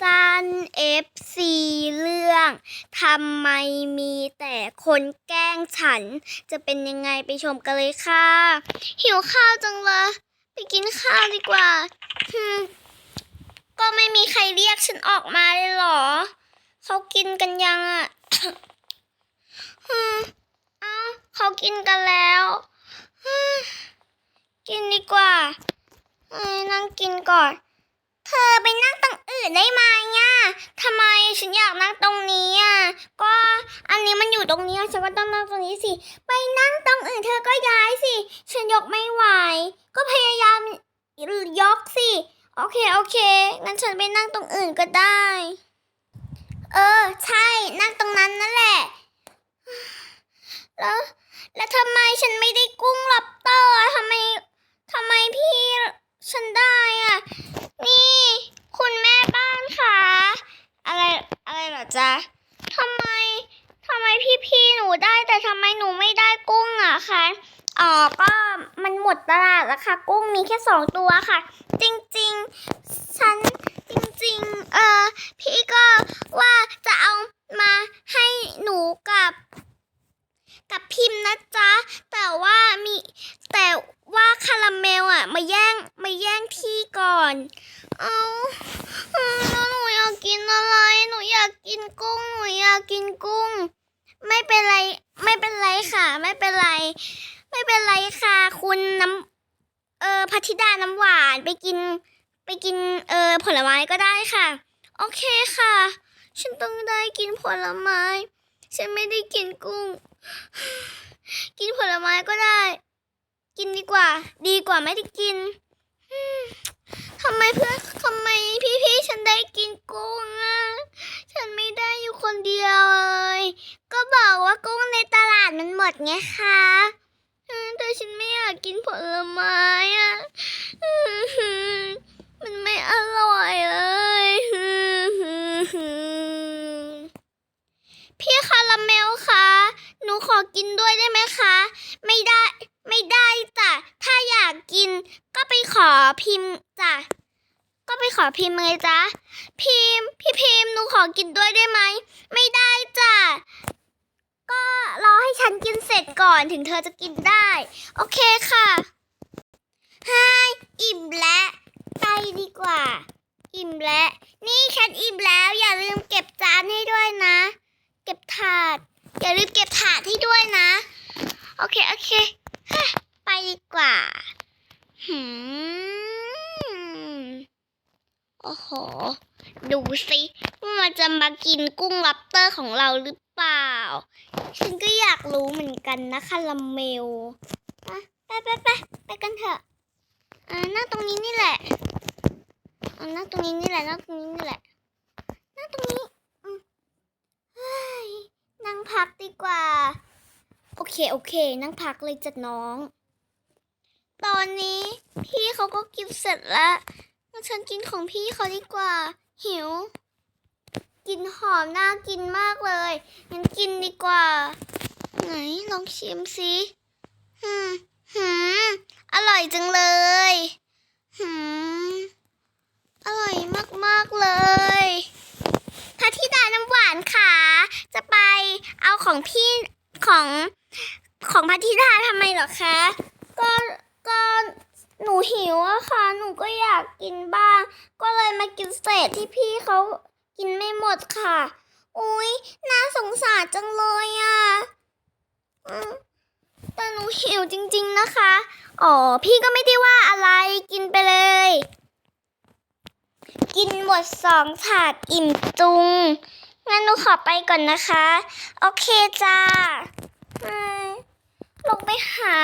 สั้น FC เรื่องทำไมมีแต่คนแกล้งฉัน จะเป็นยังไงไปชมกันเลยค่ะ หิวข้าวจังเลย ไปกินข้าวดีกว่าก็ไม่มีใครเรียกฉันออกมาเลยหรอ เขากินกันยังอะเอ้าเขากินกันแล้ว กินดีกว่า นั่งกินก่อน เธอไปนั่งตรงอื่นได้ไหมอะทำไมฉันอยากนั่งตรงนี้อะ ก็อันนี้มันอยู่ตรงนี้ฉันก็ต้องนั่งตรงนี้สิ ไปนั่งตรงอื่นเธอก็ย้ายสิ ฉันยกไม่ไหว ก็พยายามยกสิ โอเคโอเค งั้นฉันไปนั่งตรงอื่นก็ได้ เออ ใช่ นั่งตรงนั้นนั่นแหละ แล้ว แล้วทำไมฉันไม่ได้กุ้งล็อบสเตอร์อะทำไมทำไมพี่ฉันได้อะ นี่ คุณแม่บ้านคะอะไรอะไรเหรอจ๊ะทำไมทำไมพี่ๆหนูได้แต่ทำไมหนูไม่ได้กุ้งอะคะอ๋อก็มันหมดตลาดแล้วค่ะ กุ้งมี แค่สองตัวค่ะ จริงๆ ฉันจริงๆ เออพี่ก็ว่าจะเอามาให้หนูกับกับพิมพ์นะจ๊ะ แต่ว่ามีแต่ว่าคาราเมลอะ มาแย่งมาแย่งที่ก่อน เอาเอาแล้วหนูอยากกินอะไร หนูอยากกินกุ้ง หนูอยากกินกุ้ง ไม่เป็นไร ไม่เป็นไรค่ะ ไม่เป็นไร ไม่เป็นไรค่ะ คุณน้ำ เออพัทิดาน้ำหวานไปกินไปกินเออผลไม้ก็ได้ค่ะ โอเคค่ะ ฉันต้องได้กินผลไม้ ฉันไม่ได้กินกุ้ง กินผลไม้ก็ได้ กินดีกว่า ดีกว่าไม่ได้กินทำไมเพื่อนทำไมพี่ๆฉันได้กินกุ้งอะฉันไม่ได้อยู่คนเดียวเลย ก็บอกว่ากุ้งในตลาดมันหมดไงคะ ฉันไม่อยากกินผลไม้อะมันไม่อร่อยเลยพี่คาราเมลคะหนูขอกินด้วยได้ไหมคะ ไม่ได้ไม่ได้จ้ะถ้าอยากกิน ก็ไปขอพิมพ์จ้ะก็ไปขอพิมพ์ไงจ๊ะพิมพ์พี่พิมพ์หนูขอกินด้วยได้ไหมไม่ได้จ้ะ ก็รอให้ฉันกินเสร็จก่อนถึงเธอจะกินได้ โอเคค่ะฮายอิ่มแล้วไปดีกว่า อิ่มแล้วนี่ฉันอิ่มแล้ว อย่าลืมเก็บจานให้ด้วยนะ เก็บถาด อย่าลืมเก็บถาดให้ด้วยนะ โอเคโอเคฮไปดีกว่าหืมโอ้โห ดูสิว่ามันจะมากินกุ้งล็อบสเตอร์ของเราหรือเปล่า ฉันก็อยากรู้เหมือนกันนะคาราเมลอะไปไปไปไปกันเถอะอ่านั่งตรงนี้นี่แหละอ่านั่งตรงนี้นี่แหละนั่งตรงนี้นี่แหละนั่งตรงนี้เฮ้ยนั่งพักดีกว่า โอเคโอเค นั่งพักเลยจัดน้อง ตอนนี้พี่เขาก็กินเสร็จแล้วฉันกินของพี่เขาดีกว่า หิว กินหอมน่ากินมากเลยงั้นกินดีกว่า ไหนลองชิมสิหืมหืมอร่อยจังเลยหืมอร่อยมากๆเลยพัทธิดาน้ำหวานค่ะจะไปเอาของพี่ของของพัทธิดาทำไมหรอคะ ก็ก็หนูหิวอะค่ะ หนูก็อยากกินบ้าง ก็เลยมากินเศษที่พี่เขา กินไม่หมดค่ะ อุ๊ย น่าสงสารจังเลยอะแต่หนูหิวจริง ๆนะคะ อ๋อ พี่ก็ไม่ได้ว่าอะไร กินไปเลย กินหมดสองถาดอิ่มจุง งั้นหนูขอไปก่อนนะคะ โอเคจ้าลงไปหา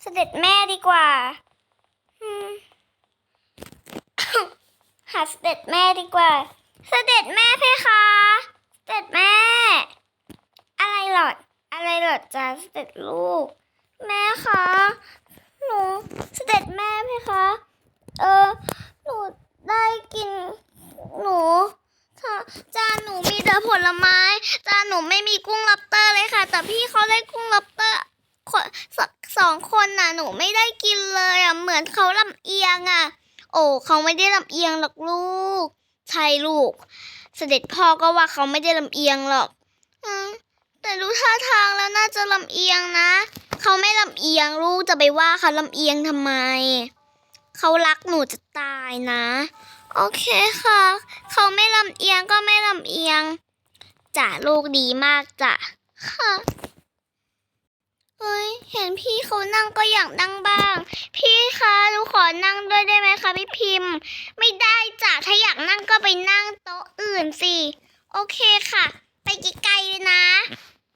เสด็จแม่ดีกว่า หาเสด็จแม่ดีกว่า เสด็จแม่เพคะเสด็จแม่ อะไรหรอด อะไรหรอดจ้าเสด็จลูก แม่คะหนูเสด็จแม่เพคะ เออหนูได้กินหนูจานหนูมีแต่ผลไม้จานหนูไม่มีกุ้งล็อบสเตอร์เลยค่ะ แต่พี่เขาได้กุ้งล็อบสเตอร์คนสสองคนน่ะ หนูไม่ได้กินเลยอะเหมือนเขาลำเอียงอะ โอ้เขาไม่ได้ลำเอียงหรอกลูก ใช่ลูก เสด็จพ่อก็ว่าเขาไม่ได้ลำเอียงหรอกอแต่ดูท่าทางแล้วน่าจะลำเอียงนะ เขาไม่ลำเอียงลูกจะไปว่าเขาลำเอียงทำไม เขารักหนูจะตายนะ โอเคค่ะ เขาไม่ลำเอียงก็ไม่ลำเอียงจ้ะลูกดีมากจ้ะค่ะ เฮ้ย เห็นพี่เขานั่งก็อยากนั่งบ้าง พี่คะหนูขอนั่งด้วยได้ไหมคะพี่พิมพ์ ไม่ได้จ้ะถ้าอยากนั่งก็ไปนั่งโต๊ะอื่นสิ โอเคค่ะ ไปไกลๆเลยนะ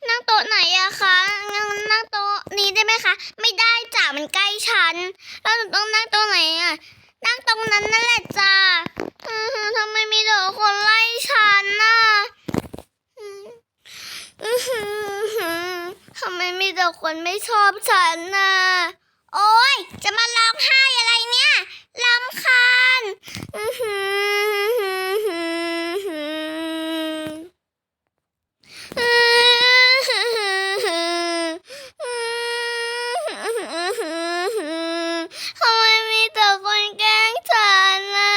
นั่งโต๊ะไหนอะคะนั่งนั่งโต๊ะนี้ได้ไหมคะ ไม่ได้จ้ะมันใกล้ฉัน แล้วหนูต้องนั่งโต๊ะไหนอะนั่งตรงนั้นนั่นแหละจ้ะทำไมมีแต่คนไล่ฉันน่ะำไมมีแต่คนไม่ชอบฉันน่ะ โอ๊ยจะมาร้องไห้อะไรเนี่ยลำคาญอืทำไมมีแต่คนแกล้งฉันน่ะ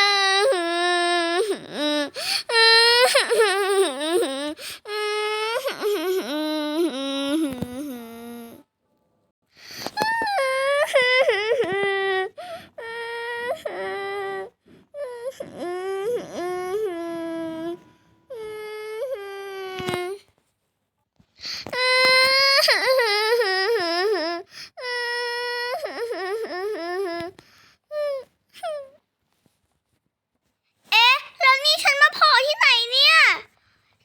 เอ๊ะ แล้วนี่ฉันมาโผล่ที่ไหนเนี่ย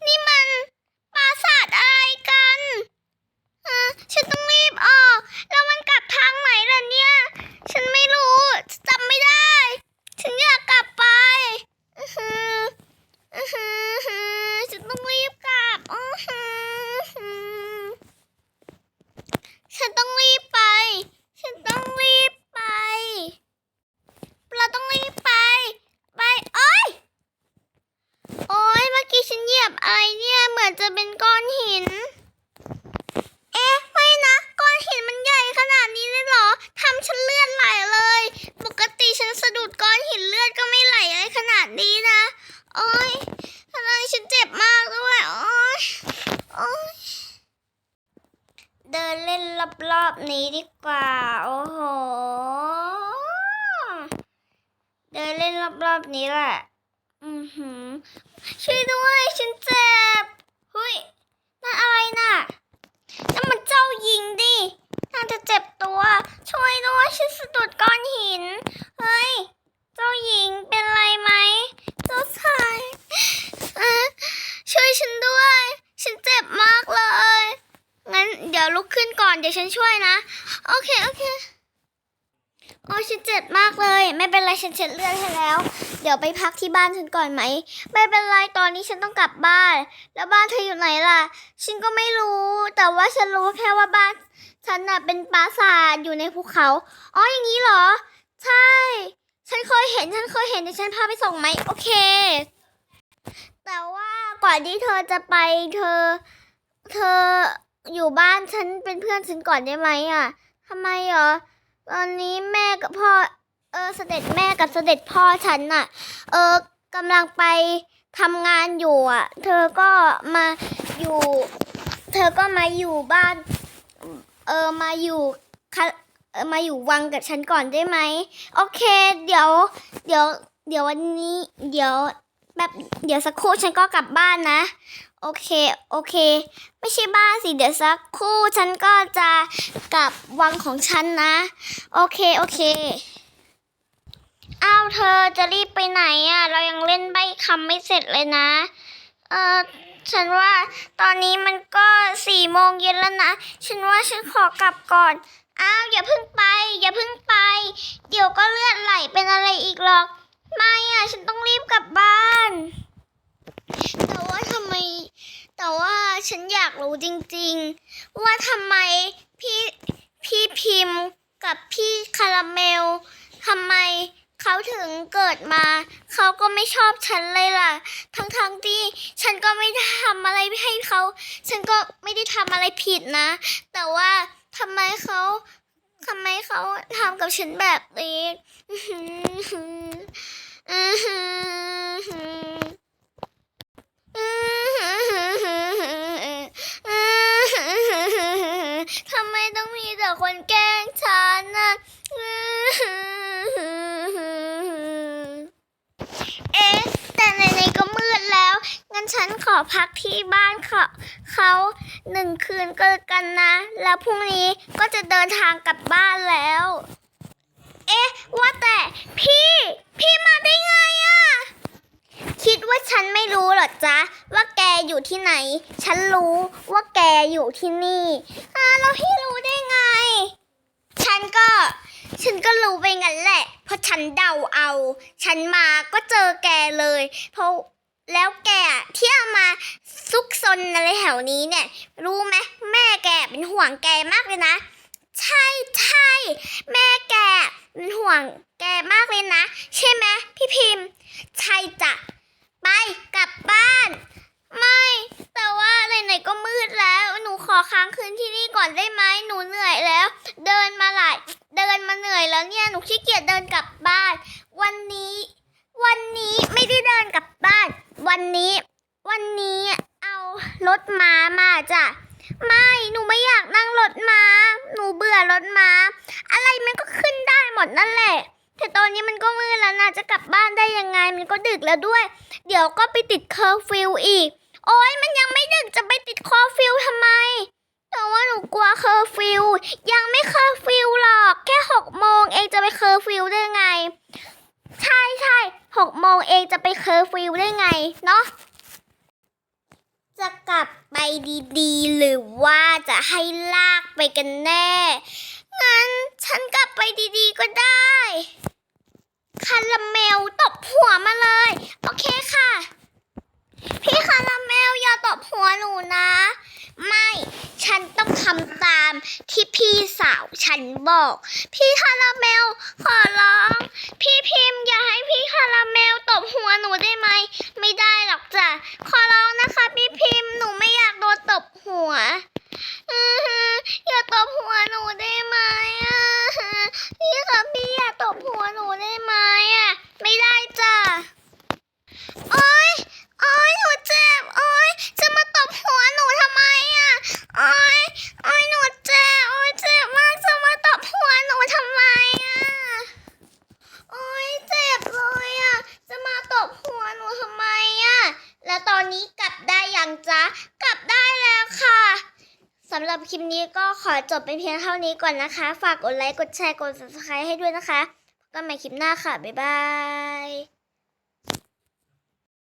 นี่มันปราสาทอะไรกันอะฉันต้องรีบออก แล้วมันกลับทางไหนล่ะเนี่ย ฉันไม่รู้จำไม่ได้ ฉันอยากกลับไปอื้อหืออื้อหืออื้อหือฉันต้องรีบกลับอื้อหืออื้อหือฉันต้องรีบไป ฉันต้องรีบไป เราต้องรีบไป ไปโอ้ย โอ้ยเมื่อกี้ฉันเหยียบอะไรเนี่ย เหมือนจะเป็นก้อนหิน เอ๊ะ ไม่นะ ก้อนหินมันใหญ่ขนาดนี้เลยเหรอ ทำฉันเลือดไหลเลย ปกติฉันสะดุดก้อนหินเลือดก็ไม่ไหลอะไรขนาดนี้นะ โอ้ยทำไมฉันเจ็บมากด้วย โอ้ยโอ้ยเดินเล่นรอบๆนี้ดีกว่า โอ้โห เดินเล่นร อบๆนี้แหละ อือหือ ช่วยด้วย ฉันเจ็บเฮ้ยนั่นอะไรน่ะนั่นมันเจ้าหญิงดิน่าจะเจ็บตัว ช่วยด้วย ฉันสะดุดก้อนหิน เฮ้ย เจ้าหญิงเป็นไรไหม เจ้าชายเอ่อช่วยฉันด้วย ฉันเจ็บมากเลย งั้นเดี๋ยวลุกขึ้นก่อน เดี๋ยวฉันช่วยนะ โอเค โอเค โอ้ฉันเจ็บมากเลย ไม่เป็นไรฉันเช็ดเลือดให้แล้ว เดี๋ยวไปพักที่บ้านฉันก่อนไหม ไม่เป็นไรตอนนี้ฉันต้องกลับบ้าน แล้วบ้านเธออยู่ไหนล่ะ ฉันก็ไม่รู้ แต่ว่าฉันรู้แค่ว่าบ้าน ฉันน่ะเป็นปราสาทอยู่ในภูเขา อ๋ออย่างนี้เหรอ ใช่ ฉันเคยเห็นฉันเคยเห็นเดี๋ยวฉันพาไปส่งไหมโอเค แต่ว่าก่อนที่เธอจะไปเธอ เธออยู่บ้านฉันเป็นเพื่อนฉันก่อนได้ไหมอะทำไมเหรอ ตอนนี้แม่กับพ่อ เออเสด็จแม่กับเสด็จพ่อฉันน่ะ เออกำลังไปทำงานอยู่อะ เธอก็มาอยู่ เธอก็มาอยู่บ้าน เออมาอยู่คะเออมาอยู่วังกับฉันก่อนได้ไหมโอเค เดี๋ยว เดี๋ยว เดี๋ยววันนี้ เดี๋ยวแบบเดี๋ยวสักครู่ฉันก็กลับบ้านนะ โอเคโอเค ไม่ใช่บ้านสิเดี๋ยวสักครู่ฉันก็จะกลับวังของฉันนะ โอเคโอเคอ้าวเธอจะรีบไปไหนอะ เรายังเล่นใบคำไม่เสร็จเลยนะ เออฉันว่าตอนนี้มันก็สี่โมงเย็นแล้วนะ ฉันว่าฉันขอกลับก่อนอ้าวอย่าเพิ่งไป อย่าเพิ่งไป เดี๋ยวก็เลือดไหลเป็นอะไรอีกหรอก ไม่อะ ฉันต้องรีบกลับบ้าน แต่ว่าทำไม แต่ว่าฉันอยากรู้จริง ๆ ว่าทำไมพี่พี่พิมพ์กับพี่คาราเมลทำไมเขาถึงเกิดมา เขาก็ไม่ชอบฉันเลยล่ะ ทั้งๆที่ฉันก็ไม่ได้ทำอะไรให้เขา ฉันก็ไม่ได้ทำอะไรผิดนะ แต่ว่าทำไมเขาทำไมเขาทำกับฉันแบบนี้ อื้อหือ อือหือหืออือหือหือหือหืออือหือหือหือหือทำไมต้องมี แต่คนแกล้งฉันน่ะเอ๊ะแต่ไหนๆก็มืดแล้ว งั้นฉันขอพักที่บ้านเขาเขาหนึ่งคืนก็กันนะ แล้วพรุ่งนี้ก็จะเดินทางกลับบ้านแล้ว เอ๊ะ ว่าแต่พี่ พี่มาได้ไงอะ คิดว่าฉันไม่รู้หรอจ๊ะ ว่าแกอยู่ที่ไหน ฉันรู้ว่าแกอยู่ที่นี่อ่าแล้วพี่รู้ได้ไง ฉันก็ ฉันก็รู้ไปงั้นแหละ เพราะฉันเดาเอา ฉันมาก็เจอแกเลย เพราะแล้วแกอะที่เอามาซุกซนอะไรแถวนี้เนี่ย รู้ไหมแม่แกเป็นห่วงแกมากเลยนะ ใช่ใช่แม่แกเป็นห่วงแกมากเลยนะ ใช่ไหมพี่พิมพ์ ใช่จ้ะไปกลับบ้าน ไม่ แต่ว่าไหนๆก็มืดแล้ว หนูขอค้างคืนที่นี่ก่อนได้ไหมหนูเหนื่อยแล้ว เดินมาหลาย เดินมาเหนื่อยแล้วเนี่ย หนูขี้เกียจเดินกลับบ้าน วันนี้ วันนี้ไม่ได้เดินกลับบ้าน วันนี้ วันนี้เอารถม้ามาจ้ะ ไม่ หนูไม่อยากนั่งรถม้า รือรถม้า อะไรมันก็ขึ้นได้หมดนั่นแหละ แต่ตอนนี้มันก็มืดแล้วนะจะกลับบ้านได้ยังไง มันก็ดึกแล้วด้วย เดี๋ยวก็ไปติดเคอร์ฟิวอีก โอ๊ยมันยังไม่ดึกจะไปติดเคอร์ฟิวทำไมแต่ว่าหนูกลัวเคอร์ฟิวยังไม่เคอร์ฟิวหรอกแค่หกโมงเองจะไปเคอร์ฟิวได้ไง ใช่ใช่หกโมงเองจะไปเคอร์ฟิวได้ไงเนาะ กลับไปดีๆ หรือว่าจะให้ลากไปกันแน่ งั้นฉันกลับไปดีๆก็ได้คาราเมลตบหัวมาเลย โอเคค่ะ พี่คาราเมลอย่าตบหัวหนูนะ ไม่ฉันต้องทำตามที่พี่สาวฉันบอก พี่คาราเมลขอร้อง พี่พิมพ์อย่าให้พี่คาราเมลตบหัวหนูได้ไหม ไม่ได้หรอกจ้ะ ขอร้องนะคะพี่พิมพ์หนูไม่อยากโดนตบหัวอือหืออย่าตบหัวหนูได้ไหมอะพี่คะพี่อย่าตบหัวหนูได้ไหมอะ ไม่ได้จ้ะ โอ๊ย โอ๊ย หนูเจ็บ โอ๊ย จะมาตบหัวหนูทำไมอะ โอ๊ย โอ๊ยหนูเจ็บโอ๊ยเจ็บมากจะมาตบหัวหนูทำไมอะโอ๊ยเจ็บเลยอะ จะมาตบหัวหนูทำไมอะ แล้วตอนนี้กลับได้ยังจ๊ะ กลับได้แล้วค่ะสำหรับคลิปนี้ก็ขอจบเป็นเพียงเท่านี้ก่อนนะคะ ฝากกดไลค์ กดแชร์ กด subscribe ให้ด้วยนะคะพบกันใหม่คลิปหน้าค่ะ บ๊ายบาย